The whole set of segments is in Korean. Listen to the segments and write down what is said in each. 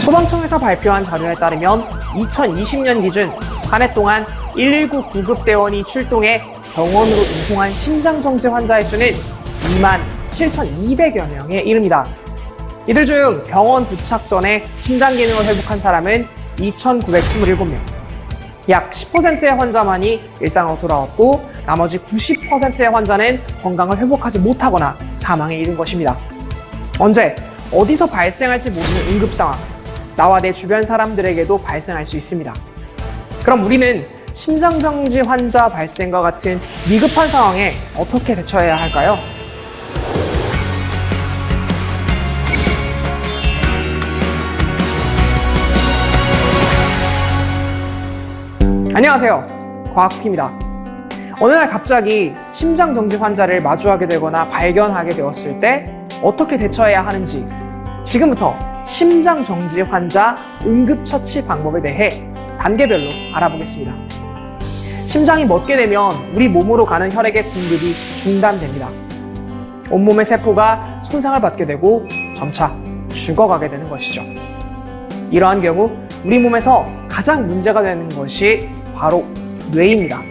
소방청에서 발표한 자료에 따르면 2020년 기준 한 해 동안 119 구급대원이 출동해 병원으로 이송한 심장정지 환자의 수는 2만 7,200여 명에 이릅니다. 이들 중 병원 도착 전에 심장 기능을 회복한 사람은 2,927명. 약 10%의 환자만이 일상으로 돌아왔고 나머지 90%의 환자는 건강을 회복하지 못하거나 사망에 이른 것입니다. 언제 어디서 발생할지 모르는 응급 상황, 나와 내 주변 사람들에게도 발생할 수 있습니다. 그럼 우리는 심장정지 환자 발생과 같은 위급한 상황에 어떻게 대처해야 할까요? 안녕하세요. 과학숙입니다. 어느 날 갑자기 심장정지 환자를 마주하게 되거나 발견하게 되었을 때 어떻게 대처해야 하는지 지금부터 심장 정지 환자 응급처치 방법에 대해 단계별로 알아보겠습니다. 심장이 멎게 되면 우리 몸으로 가는 혈액의 공급이 중단됩니다. 온몸의 세포가 손상을 받게 되고 점차 죽어가게 되는 것이죠. 이러한 경우 우리 몸에서 가장 문제가 되는 것이 바로 뇌입니다.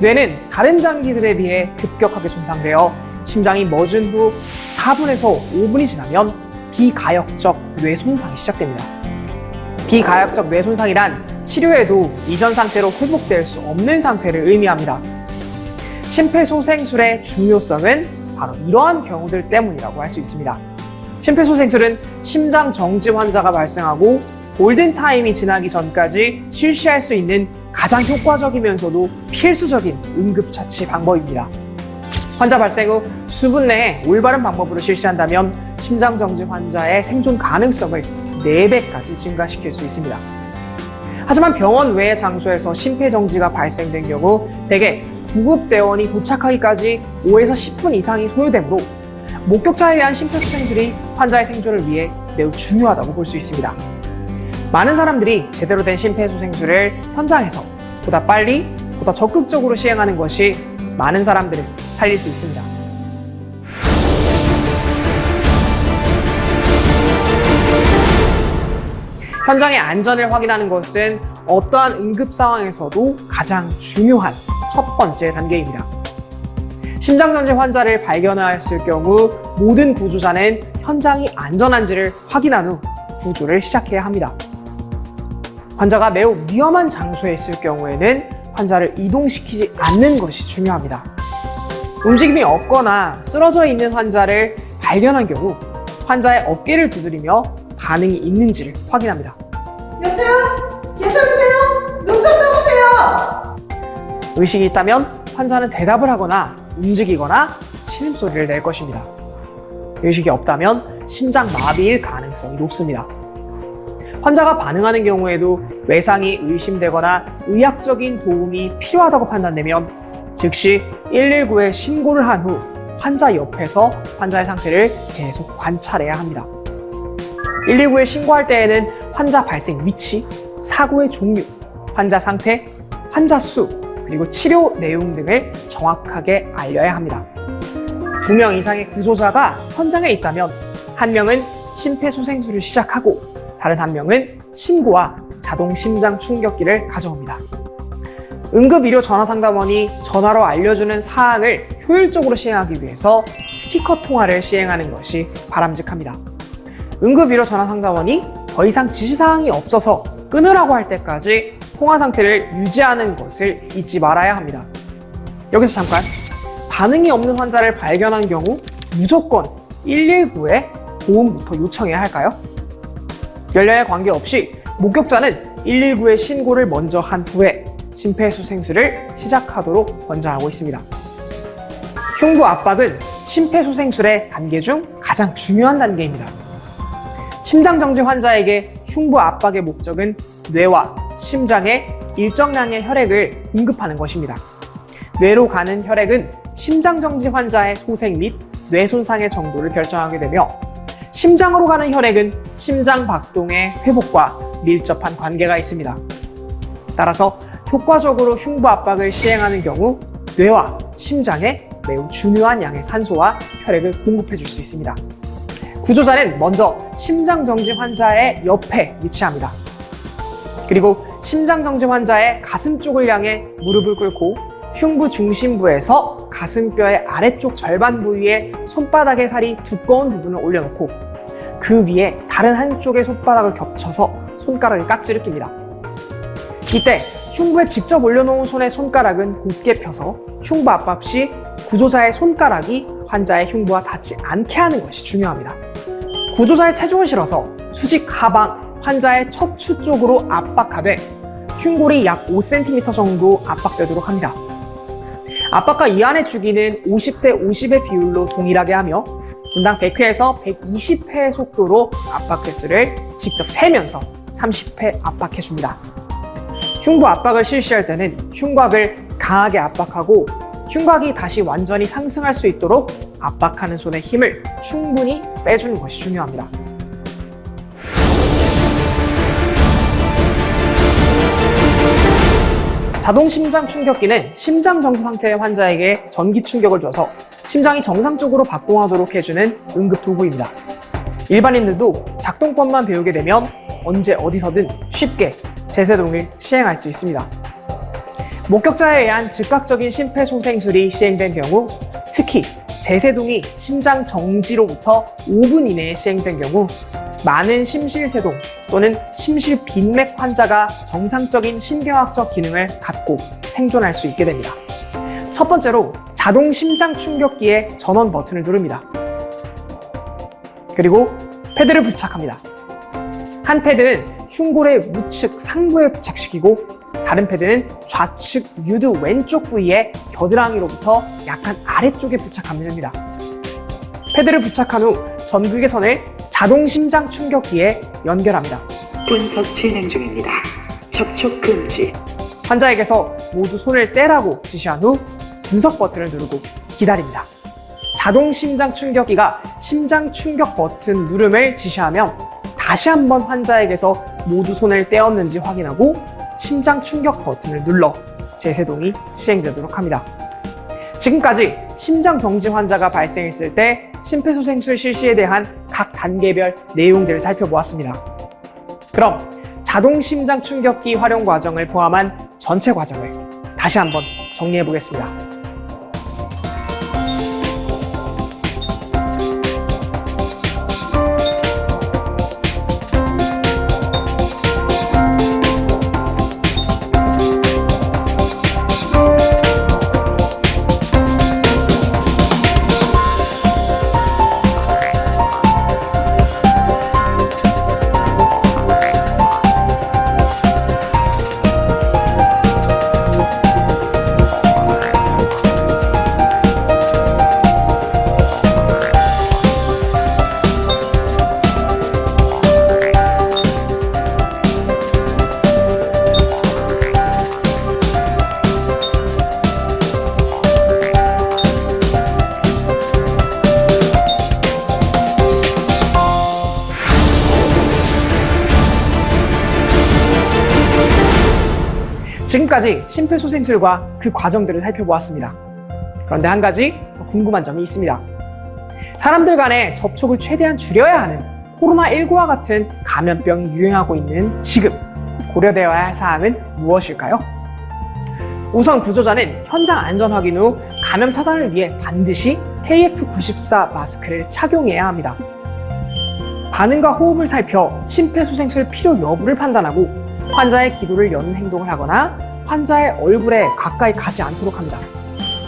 뇌는 다른 장기들에 비해 급격하게 손상되어 심장이 멎은 후 4분에서 5분이 지나면 비가역적 뇌 손상이 시작됩니다. 비가역적 뇌 손상이란 치료에도 이전 상태로 회복될 수 없는 상태를 의미합니다. 심폐소생술의 중요성은 바로 이러한 경우들 때문이라고 할 수 있습니다. 심폐소생술은 심장 정지 환자가 발생하고 골든타임이 지나기 전까지 실시할 수 있는 가장 효과적이면서도 필수적인 응급처치 방법입니다. 환자 발생 후 수분 내에 올바른 방법으로 실시한다면 심장정지 환자의 생존 가능성을 4배까지 증가시킬 수 있습니다. 하지만 병원 외의 장소에서 심폐정지가 발생된 경우 대개 구급대원이 도착하기까지 5에서 10분 이상이 소요되므로 목격자에 의한 심폐소생술이 환자의 생존을 위해 매우 중요하다고 볼 수 있습니다. 많은 사람들이 제대로 된 심폐소생술을 현장에서 보다 빨리, 보다 적극적으로 시행하는 것이 많은 사람들을 살릴 수 있습니다. 현장의 안전을 확인하는 것은 어떠한 응급 상황에서도 가장 중요한 첫 번째 단계입니다. 심장정지 환자를 발견하였을 경우 모든 구조자는 현장이 안전한지를 확인한 후 구조를 시작해야 합니다. 환자가 매우 위험한 장소에 있을 경우에는 환자를 이동시키지 않는 것이 중요합니다. 움직임이 없거나 쓰러져 있는 환자를 발견한 경우 환자의 어깨를 두드리며 반응이 있는지를 확인합니다. 여보세요? 괜찮으세요? 눈좀 떠보세요. 의식이 있다면 환자는 대답을 하거나 움직이거나 신음소리를 낼 것입니다. 의식이 없다면 심장 마비일 가능성이 높습니다. 환자가 반응하는 경우에도 외상이 의심되거나 의학적인 도움이 필요하다고 판단되면 즉시 119에 신고를 한 후 환자 옆에서 환자의 상태를 계속 관찰해야 합니다. 119에 신고할 때에는 환자 발생 위치, 사고의 종류, 환자 상태, 환자 수, 그리고 치료 내용 등을 정확하게 알려야 합니다. 두 명 이상의 구조자가 현장에 있다면 한 명은 심폐소생술을 시작하고 다른 한 명은 신고와 자동 심장 충격기를 가져옵니다. 응급의료 전화상담원이 전화로 알려주는 사항을 효율적으로 시행하기 위해서 스피커 통화를 시행하는 것이 바람직합니다. 응급의료 전화 상담원이 더 이상 지시사항이 없어서 끊으라고 할 때까지 통화 상태를 유지하는 것을 잊지 말아야 합니다. 여기서 잠깐 반응이 없는 환자를 발견한 경우 무조건 119에 도움부터 요청해야 할까요? 연령에 관계없이 목격자는 119에 신고를 먼저 한 후에 심폐소생술을 시작하도록 권장하고 있습니다. 흉부 압박은 심폐소생술의 단계 중 가장 중요한 단계입니다. 심장정지 환자에게 흉부 압박의 목적은 뇌와 심장에 일정량의 혈액을 공급하는 것입니다. 뇌로 가는 혈액은 심장정지 환자의 소생 및 뇌 손상의 정도를 결정하게 되며 심장으로 가는 혈액은 심장 박동의 회복과 밀접한 관계가 있습니다. 따라서 효과적으로 흉부 압박을 시행하는 경우 뇌와 심장에 매우 중요한 양의 산소와 혈액을 공급해 줄 수 있습니다. 구조자는 먼저 심장정지 환자의 옆에 위치합니다. 그리고 심장정지 환자의 가슴 쪽을 향해 무릎을 꿇고 흉부 중심부에서 가슴뼈의 아래쪽 절반 부위에 손바닥의 살이 두꺼운 부분을 올려놓고 그 위에 다른 한쪽의 손바닥을 겹쳐서 손가락에 깍지를 낍니다. 이때 흉부에 직접 올려놓은 손의 손가락은 곧게 펴서 흉부 압박 시 구조자의 손가락이 환자의 흉부와 닿지 않게 하는 것이 중요합니다. 구조자의 체중을 실어서 수직 하방 환자의 척추 쪽으로 압박하되 흉골이 약 5cm 정도 압박되도록 합니다. 압박과 이완의 주기는 50대 50의 비율로 동일하게 하며 분당 100회에서 120회의 속도로 압박 횟수를 직접 세면서 30회 압박해 줍니다. 흉부 압박을 실시할 때는 흉곽을 강하게 압박하고 흉곽이 다시 완전히 상승할 수 있도록 압박하는 손의 힘을 충분히 빼주는 것이 중요합니다. 자동 심장 충격기는 심장 정지 상태의 환자에게 전기 충격을 줘서 심장이 정상적으로 박동하도록 해주는 응급 도구입니다. 일반인들도 작동법만 배우게 되면 언제 어디서든 쉽게 제세동을 시행할 수 있습니다. 목격자에 의한 즉각적인 심폐소생술이 시행된 경우 특히 제세동이 심장 정지로부터 5분 이내에 시행된 경우 많은 심실세동 또는 심실빈맥 환자가 정상적인 신경학적 기능을 갖고 생존할 수 있게 됩니다. 첫 번째로 자동 심장 충격기의 전원 버튼을 누릅니다. 그리고 패드를 부착합니다. 한 패드는 흉골의 우측 상부에 부착시키고 다른 패드는 좌측 유두 왼쪽 부위에 겨드랑이로부터 약간 아래쪽에 부착하면 됩니다. 패드를 부착한 후 전극의 선을 자동 심장 충격기에 연결합니다. 분석 진행 중입니다. 접촉 금지. 환자에게서 모두 손을 떼라고 지시한 후 분석 버튼을 누르고 기다립니다. 자동 심장 충격기가 심장 충격 버튼 누름을 지시하면 다시 한번 환자에게서 모두 손을 떼었는지 확인하고 심장 충격 버튼을 눌러 재세동이 시행되도록 합니다. 지금까지 심장 정지 환자가 발생했을 때 심폐소생술 실시에 대한 각 단계별 내용들을 살펴보았습니다. 그럼 자동 심장 충격기 활용 과정을 포함한 전체 과정을 다시 한번 정리해 보겠습니다. 지금까지 심폐소생술과 그 과정들을 살펴보았습니다. 그런데 한 가지 더 궁금한 점이 있습니다. 사람들 간의 접촉을 최대한 줄여야 하는 코로나19와 같은 감염병이 유행하고 있는 지금 고려되어야 할 사항은 무엇일까요? 우선 구조자는 현장 안전 확인 후 감염 차단을 위해 반드시 KF94 마스크를 착용해야 합니다. 반응과 호흡을 살펴 심폐소생술 필요 여부를 판단하고 환자의 기도를 여는 행동을 하거나 환자의 얼굴에 가까이 가지 않도록 합니다.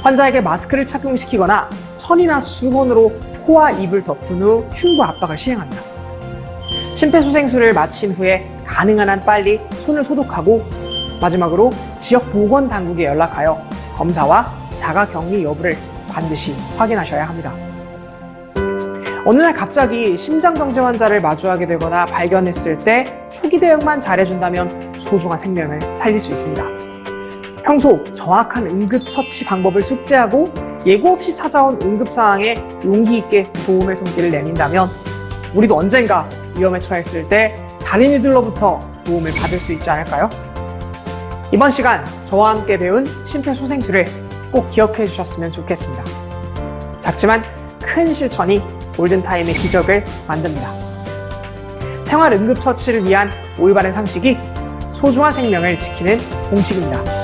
환자에게 마스크를 착용시키거나 천이나 수건으로 코와 입을 덮은 후 흉부 압박을 시행합니다. 심폐소생술을 마친 후에 가능한 한 빨리 손을 소독하고 마지막으로 지역 보건 당국에 연락하여 검사와 자가 격리 여부를 반드시 확인하셔야 합니다. 어느 날 갑자기 심장정지 환자를 마주하게 되거나 발견했을 때 초기 대응만 잘해준다면 소중한 생명을 살릴 수 있습니다. 평소 정확한 응급처치 방법을 숙지하고 예고 없이 찾아온 응급 상황에 용기 있게 도움의 손길을 내민다면 우리도 언젠가 위험에 처했을 때 다른 이들로부터 도움을 받을 수 있지 않을까요? 이번 시간 저와 함께 배운 심폐소생술을 꼭 기억해 주셨으면 좋겠습니다. 작지만 큰 실천이 골든타임의 기적을 만듭니다. 생활 응급처치를 위한 올바른 상식이 소중한 생명을 지키는 공식입니다.